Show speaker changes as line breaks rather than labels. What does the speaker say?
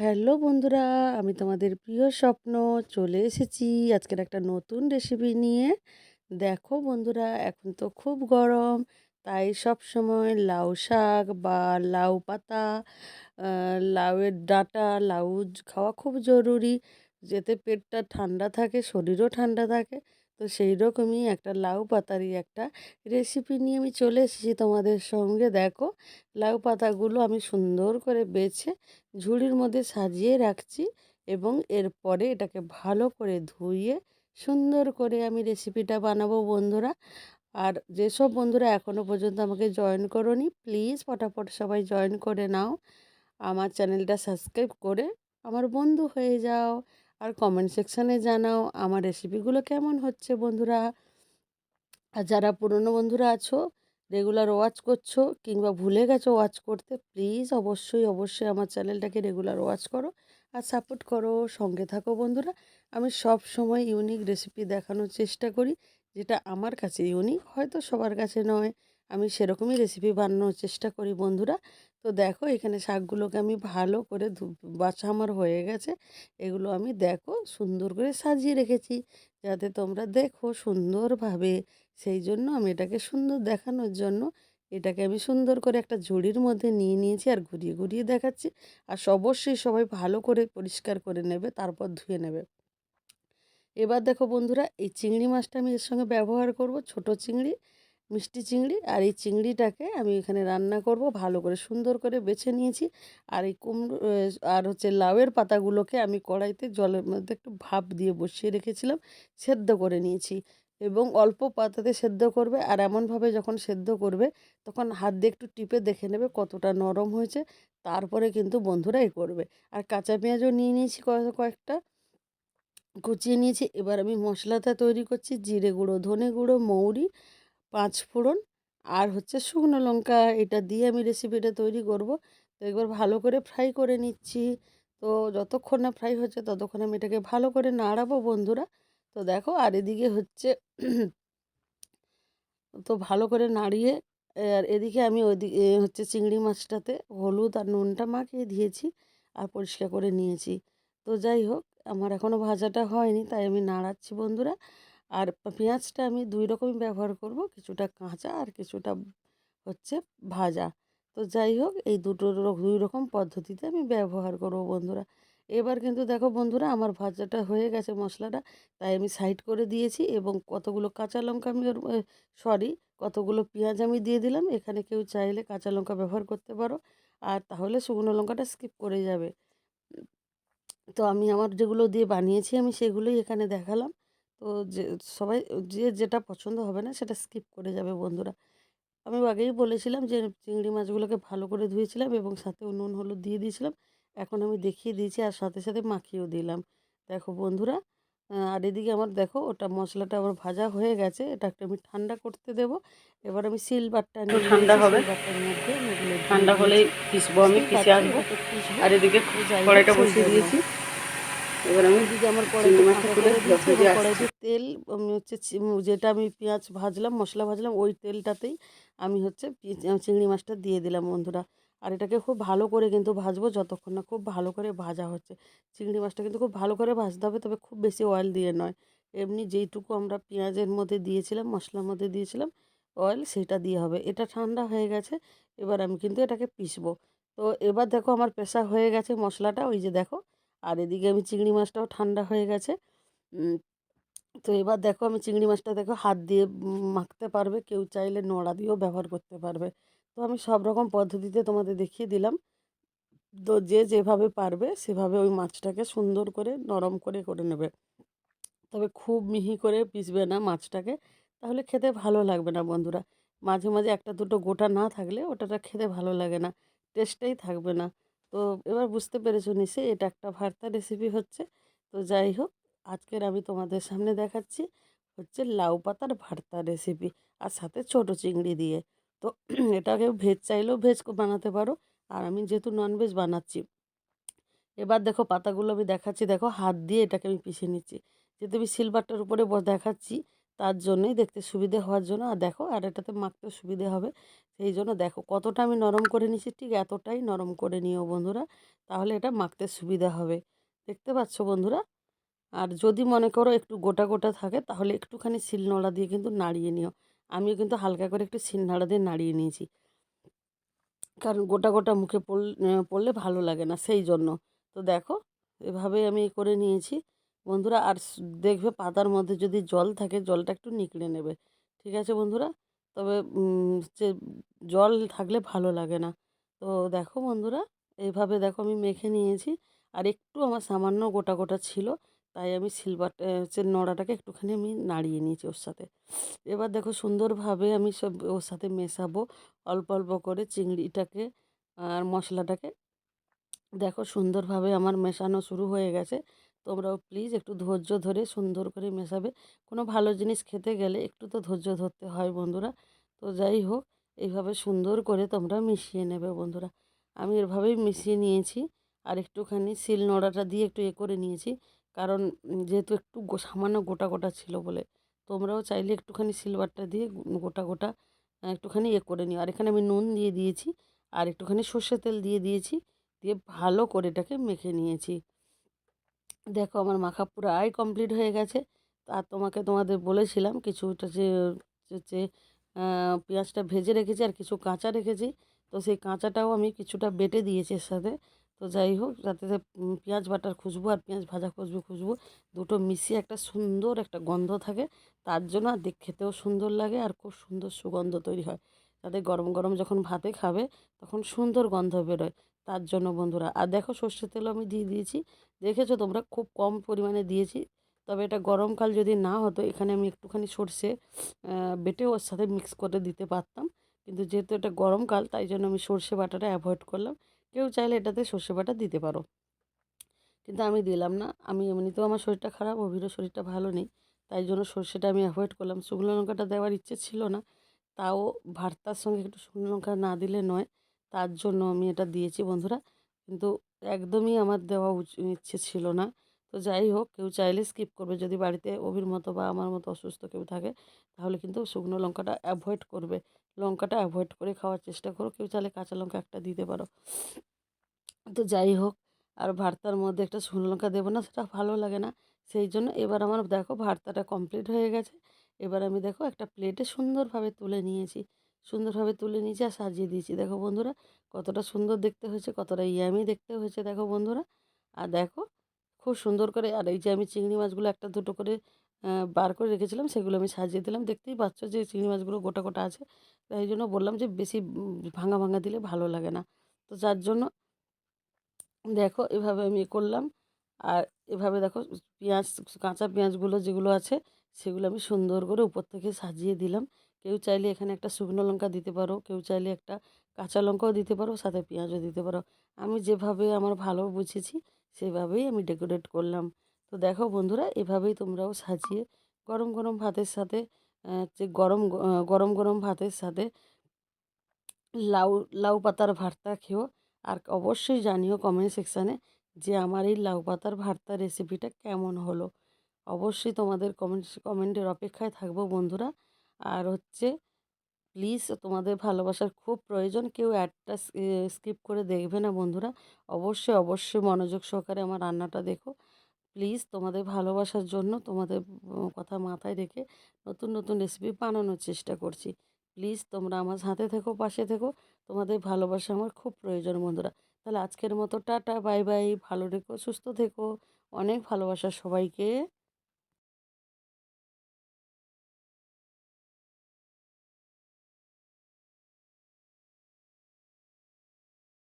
Hello বন্ধুরা, আমি তোমাদের প্রিয় স্বপ্ন চলে এসেছি আজকের একটা নতুন রেসিপি নিয়ে। দেখো বন্ধুরা, এখন তো খুব গরম, তাই সব সময় লাউ শাক বা লাউ পাতা লাউয়ের ডাঁটা, লাউ খাওয়া খুব জরুরি। যাতে পেটটা ঠান্ডা থাকে, শরীরও ঠান্ডা থাকে তো সেই রকমই একটা লাউ পাতারই একটা রেসিপি নিয়ে আমি চলে এসেছি তোমাদের সঙ্গে। দেখো, লাউ পাতাগুলো আমি সুন্দর করে বেছে ঝুড়ির মধ্যে সাজিয়ে রাখছি এবং এরপরে এটাকে ভালো করে ধুয়ে সুন্দর করে আমি রেসিপিটা বানাবো বন্ধুরা। আর যেসব বন্ধুরা এখনও পর্যন্ত আমাকে জয়েন করনি প্লিজ ফটাফট সবাই জয়েন করে নাও। আমার চ্যানেলটা সাবস্ক্রাইব করে আমার বন্ধু হয়ে যাও। আর কমেন্ট সেকশানে জানাও আমার রেসিপিগুলো কেমন হচ্ছে বন্ধুরা। আর যারা পুরনো বন্ধুরা আছো রেগুলার ওয়াচ করছ কিংবা ভুলে গেছো ওয়াচ করতে প্লিজ অবশ্যই অবশ্যই আমার চ্যানেলটাকে রেগুলার ওয়াচ করো আর সাপোর্ট করো, সঙ্গে থাকো বন্ধুরা। আমি সব সময় ইউনিক রেসিপি দেখানোর চেষ্টা করি, যেটা আমার কাছে ইউনিক হয়তো সবার কাছে নয়। আমি সেরকমই রেসিপি বানানোর চেষ্টা করি বন্ধুরা। তো দেখো এখানে শাকগুলোকে আমি ভালো করে বাছা আমার হয়ে গেছে। এগুলো আমি দেখো সুন্দর করে সাজিয়ে রেখেছি যাতে তোমরা দেখো সুন্দরভাবে। সেই জন্য আমি এটাকে সুন্দর দেখানোর জন্য এটাকে আমি সুন্দর করে একটা ঝুড়ির মধ্যে নিয়ে নিয়েছি আর ঘুরিয়ে ঘুরিয়ে দেখাচ্ছি। আর অবশ্যই সবাই ভালো করে পরিষ্কার করে নেবে, তারপর ধুয়ে নেবে। এবার দেখো বন্ধুরা, এই চিংড়ি মাছটা আমি এর সঙ্গে ব্যবহার করব, ছোট চিংড়ি। মিষ্টি চিংড়ি আর এই চিংড়িটাকে আমি এখানে রান্না করব। ভালো করে সুন্দর করে বেছে নিয়েছি। আর এই কুমড়ো আর হচ্ছে লাউয়ের পাতাগুলোকে আমি কড়াইতে জলের মধ্যে একটু ভাপ দিয়ে বসিয়ে রেখেছিলাম, সেদ্ধ করে নিয়েছি এবং অল্প পাতাতে সেদ্ধ করবে। আর এমনভাবে যখন সেদ্ধ করবে, তখন হাত দিয়ে একটু টিপে দেখে নেবে কতটা নরম হয়েছে, তারপরে কিন্তু বন্ধুরা এ করবে। আর কাঁচা পেঁয়াজও নিয়ে নিয়েছি কয়েকটা, কুচিয়ে নিয়েছি। এবার আমি মশলাটা তৈরি করছি, জিরে গুঁড়ো, ধনে গুঁড়ো, মৌরি পাঁচ ফোড়ন আর হচ্ছে শুকনো লঙ্কা, এটা দিয়ে আমি রেসিপিটা তৈরি করব। তো একবার ভালো করে ফ্রাই করে নিচ্ছি। তো যতক্ষণ না ফ্রাই হচ্ছে ততক্ষণ আমি এটাকে ভালো করে নাড়াবো বন্ধুরা। তো দেখো আর এদিকে হচ্ছে তো ভালো করে নাড়িয়ে, আর এদিকে আমি ওইদিকে হচ্ছে চিংড়ি মাছটাতে হলুদ আর নুনটা মাখিয়ে দিয়েছি আর পরিষ্কার করে নিয়েছি। তো যাই হোক, আমার এখনও ভাজাটা হয়নি, তাই আমি নাড়াচ্ছি বন্ধুরা। আর পেঁয়াজটা আমি দুই রকমই ব্যবহার করব। কিছুটা কাঁচা আর কিছুটা হচ্ছে ভাজা। তো যাই হোক, এই দুটো দুই রকম পদ্ধতিতে আমি ব্যবহার করব বন্ধুরা। এবার কিন্তু দেখো বন্ধুরা, আমার ভাজাটা হয়ে গেছে মশলাটা, তাই আমি সাইড করে দিয়েছি এবং কতগুলো কাঁচা লঙ্কা আমি সরি, কতগুলো পেঁয়াজ আমি দিয়ে দিলাম। এখানে কেউ চাইলে কাঁচা লঙ্কা ব্যবহার করতে পারো। আর তাহলে শুকনো লঙ্কাটা স্কিপ করে যাবে। তো আমি আমার যেগুলো দিয়ে বানিয়েছি আমি সেগুলোই এখানে দেখালাম। তো যে সবাই যে যেটা পছন্দ হবে না সেটা স্কিপ করে যাবে বন্ধুরা। আমি আগেই বলেছিলাম যে চিংড়ি মাছগুলোকে ভালো করে ধুয়েছিলাম এবং সাথে নুন হলুদ দিয়ে দিয়েছিলাম। এখন আমি দেখিয়ে দিয়েছি আর সাথে সাথে মাখিয়েও দিলাম। দেখো বন্ধুরা আর এদিকে আমার দেখো ওটা মশলাটা আবার ভাজা হয়ে গেছে। এটা একটা আমি ঠান্ডা করতে দেবো। এবার আমি সিলবারটা নিয়ে ঠান্ডা হবে। ঠান্ডা হলেই পিসবো আমি পিসে আসব আর এদিকে কড়াইটা বসিয়ে দিয়েছি। এবার আমি দিদি আমার মাছটা কড়াইতে তেল আমি হচ্ছে যেটা আমি পেঁয়াজ ভাজলাম মশলা ভাজলাম ওই তেলটাতেই আমি হচ্ছে চিংড়ি মাছটা দিয়ে দিলাম বন্ধুরা। আর এটাকে খুব ভালো করে কিন্তু ভাজবো যতক্ষণ না খুব ভালো করে ভাজা হচ্ছে। চিংড়ি মাছটা কিন্তু খুব ভালো করে ভাজতে হবে তবে খুব বেশি অয়েল দিয়ে নয়। এমনি যেইটুকু আমরা পেঁয়াজের মধ্যে দিয়েছিলাম মশলার মধ্যে দিয়েছিলাম অয়েল সেটা দিয়ে হবে। এটা ঠান্ডা হয়ে গেছে এবার আমি কিন্তু এটাকে পিসবো তো এবার দেখো আমার পেশা হয়ে গেছে মশলাটা ওই যে দেখো আর এদিকে আমি চিংড়ি মাছটাও ঠান্ডা হয়ে গেছে। তো এবার দেখো আমি চিংড়ি মাছটা দেখো হাত দিয়ে মাখতে পারবে, কেউ চাইলে নোড়া দিয়েও ব্যবহার করতে পারবে। তো আমি সব রকম পদ্ধতিতে তোমাদের দেখিয়ে দিলাম। তো যে যেভাবে পারবে সেভাবে ওই মাছটাকে সুন্দর করে নরম করে করে নেবে। তবে খুব মিহি করে পিসবে না মাছটাকে, তাহলে খেতে ভালো লাগবে না বন্ধুরা। মাঝে মাঝে একটা দুটো গোটা না থাকলে ওটাটা খেতে ভালো লাগে না, টেস্টটাই থাকবে না। তো এবার বুঝতে পেরেছ নিশ্চয়ই এটা একটা ভর্তা রেসিপি হচ্ছে। তো যাই হোক, আজকের আমি তোমাদের সামনে দেখাচ্ছি হচ্ছে লাউ পাতার ভর্তা রেসিপি আর সাথে ছোট চিংড়ি দিয়ে। তো এটাকে ভেজ চাইলেও ভেজ বানাতে পারো, আর আমি যেহেতু ননভেজ বানাচ্ছি, এবার দেখো পাতাগুলো আমি দেখাচ্ছি। দেখো হাত দিয়ে এটাকে আমি পিষে নিচ্ছি। যেহেতু আমি সিলভারটার উপরে দেখাচ্ছি তার জন্যই দেখতে সুবিধে হওয়ার জন্য। আর দেখো, আর এটাতে মাখতে সুবিধে হবে। সেই জন্য দেখো, কতটা আমি নরম করে নিয়েছি, ঠিক এতটাই নরম করে নিও বন্ধুরা, তাহলে এটা মাখতে সুবিধা হবে। দেখতে পাচ্ছ বন্ধুরা? আর যদি মনে করো একটু গোটা গোটা থাকে, তাহলে একটুখানি শিলনোড়া দিয়ে কিন্তু নাড়িয়ে নিও। আমিও কিন্তু হালকা করে একটু শিলনোড়া দিয়ে নাড়িয়ে নিয়েছি। কারণ গোটা গোটা মুখে পড়লে ভালো লাগে না, সেই জন্য। তো দেখো এভাবে আমি করে নিয়েছি। বন্ধুরা, আর দেখবে পাতার মধ্যে যদি জল থাকে, জলটা একটু নিকড়ে নেবে। ঠিক আছে বন্ধুরা? তবে যে জল থাকলে ভালো লাগে না। তো দেখো বন্ধুরা এইভাবে দেখো আমি মেখে নিয়েছি। আর একটু আমার সামান্য গোটা গোটা ছিল, তাই আমি সিলভার যে নড়াটাকে একটুখানি আমি নাড়িয়ে নিয়েছি ওর সাথে। এবার দেখো সুন্দরভাবে আমি সব ওর সাথে মেশাবো, অল্প অল্প করে চিংড়িটাকে আর মশলাটাকে। দেখো সুন্দরভাবে আমার মেশানো শুরু হয়ে গেছে। তোমরাও প্লিজ একটু ধৈর্য ধরে সুন্দর করে মেশাবে। কোনো ভালো জিনিস খেতে গেলে একটু তো ধৈর্য ধরতে হয় বন্ধুরা। তো যাই হোক, এইভাবে সুন্দর করে তোমরা মিশিয়ে নেবে বন্ধুরা। আমি এভাবেই মিশিয়ে নিয়েছি আর একটুখানি শিল নোড়াটা দিয়ে একটু এ করে নিয়েছি। কারণ যেহেতু একটু সামান্য গোটা গোটা ছিল বলে, তোমরাও চাইলে একটুখানি সিলভারটা দিয়ে গোটা গোটা একটুখানি এ করে নিও। আর এখানে আমি নুন দিয়ে দিয়েছি আর একটুখানি সর্ষে তেল দিয়ে দিয়েছি। দিয়ে ভালো করে এটাকে মেখে নিয়েছি। দেখো আমার মাখা পুরো আই কমপ্লিট হয়ে গেছে। আর তোমাকে তোমাদের বলেছিলাম কিছুটা যে যে পেঁয়াজটা ভেজে রেখেছি আর কিছু কাঁচা রেখেছি। তো সেই কাঁচাটাও আমি কিছুটা বেটে দিয়েছি এর সাথে। তো যাই হোক যাতে পেঁয়াজ বাটার খুশবু আর পেঁয়াজ ভাজা খুশবু খুশবু দুটো মিশিয়ে একটা সুন্দর একটা গন্ধ থাকে। তার জন্য আর খেতেও সুন্দর লাগে আর খুব সুন্দর সুগন্ধ তৈরি হয়। যাতে গরম গরম যখন ভাতে খাবে, তখন সুন্দর গন্ধ বেরোয়। তার জন্য বন্ধুরা। আর দেখো সর্ষের তেলও আমি দিয়ে দিয়েছি। দেখেছ তোমরা? খুব কম পরিমাণে দিয়েছি। তবে এটা গরমকাল যদি না হতো, এখানে আমি একটুখানি সর্ষে বেটে ওর সাথে মিক্স করে দিতে পারতাম। কিন্তু যেহেতু এটা গরমকাল তাই জন্য আমি সর্ষে বাটাটা অ্যাভয়েড করলাম। কেউ চাইলে এটাতে সর্ষে বাটা দিতে পারো। কিন্তু আমি দিলাম না। আমি এমনিতেও আমার শরীরটা খারাপ, অভিরও শরীরটা ভালো নেই। তাই জন্য সর্ষেটা আমি অ্যাভয়েড করলাম। শুকনো লঙ্কাটা দেওয়ার ইচ্ছে ছিল না। তাও ভর্তার সঙ্গে একটু শুকনো লঙ্কা না দিলে নয়। তার জন্য আমি এটা দিয়েছি বন্ধুরা। কিন্তু একদমই আমার দেওয়া ইচ্ছে ছিল না। তো যাই হোক, কেউ চাইলে স্কিপ করবে। যদি বাড়িতে অভির মতো বা আমার মতো অসুস্থ কেউ থাকে, তাহলে কিন্তু শুকনো লঙ্কাটা অ্যাভয়েড করবে। লঙ্কাটা অ্যাভয়েড করে খাওয়ার চেষ্টা করো। কেউ চাইলে কাঁচা লঙ্কা একটা দিতে পারো। তো যাই হোক, আর ভর্তার মধ্যে একটা শুকনো লঙ্কা দেবো না, সেটা ভালো লাগে না। সেই জন্য এবার আমার, দেখো, ভর্তাটা কমপ্লিট হয়ে গেছে। এবার আমি, দেখো, একটা প্লেটে সুন্দরভাবে তুলে নিয়েছি। সুন্দরভাবে তুলে নিয়েছি আর সাজিয়ে দিয়েছি। দেখো বন্ধুরা, কতটা সুন্দর দেখতে হয়েছে, কতটা ইয়ামি দেখতে হয়েছে। দেখো বন্ধুরা, আর দেখো খুব সুন্দর করে, আর এই যে আমি চিংড়ি মাছগুলো একটা দুটো করে বার করে রেখেছিলাম, সেগুলো আমি সাজিয়ে দিলাম। দেখতেই পাচ্ছ যে চিংড়ি মাছগুলো গোটা গোটা আছে। তাই জন্য বললাম যে বেশি ভাঙা ভাঙা দিলে ভালো লাগে না। তো যার জন্য দেখো এভাবে আমি করলাম। আর এভাবে দেখো পেঁয়াজ, কাঁচা পেঁয়াজগুলো যেগুলো আছে, সেগুলো আমি সুন্দর করে উপর থেকে সাজিয়ে দিলাম। কেউ চাইলে এখানে একটা শুকনো লঙ্কা দিতে পারো, কেউ চাইলে একটা কাঁচা লঙ্কাও দিতে পারো, সাথে পেঁয়াজও দিতে পারো। আমি যেভাবে আমার ভালো বুঝেছি, সেভাবেই আমি ডেকোরেট করলাম। তো দেখো বন্ধুরা, এভাবেই তোমরাও সাজিয়ে গরম গরম ভাতের সাথে যে গরম গরম গরম ভাতের সাথে লাউ লাউ পাতার ভর্তা খেও। আর অবশ্যই জানিও কমেন্ট সেকশানে যে আমার এই লাউ পাতার ভর্তা রেসিপিটা কেমন হলো। অবশ্যই তোমাদের কমেন্ট কমেন্টের অপেক্ষায় থাকব বন্ধুরা। আর হচ্ছে প্লিজ তোমাদের ভালোবাসার খুব প্রয়োজন। কেউ অ্যাডটা স্কিপ করে দেখবে না বন্ধুরা। অবশ্যই অবশ্যই মনোযোগ সহকারে আমার রান্নাটা দেখো। প্লিজ তোমাদের ভালোবাসার জন্য তোমাদের কথা মাথায় রেখে নতুন নতুন রেসিপি বানানোর চেষ্টা করছি। প্লিজ তোমরা আমার হাতে থেকো, পাশে থেকো। তোমাদের ভালোবাসা আমার খুব প্রয়োজন বন্ধুরা। তাহলে আজকের মতো টাটা, বাই বাই। ভালো রেখো সুস্থ থেকো। অনেক ভালোবাসা সবাইকে।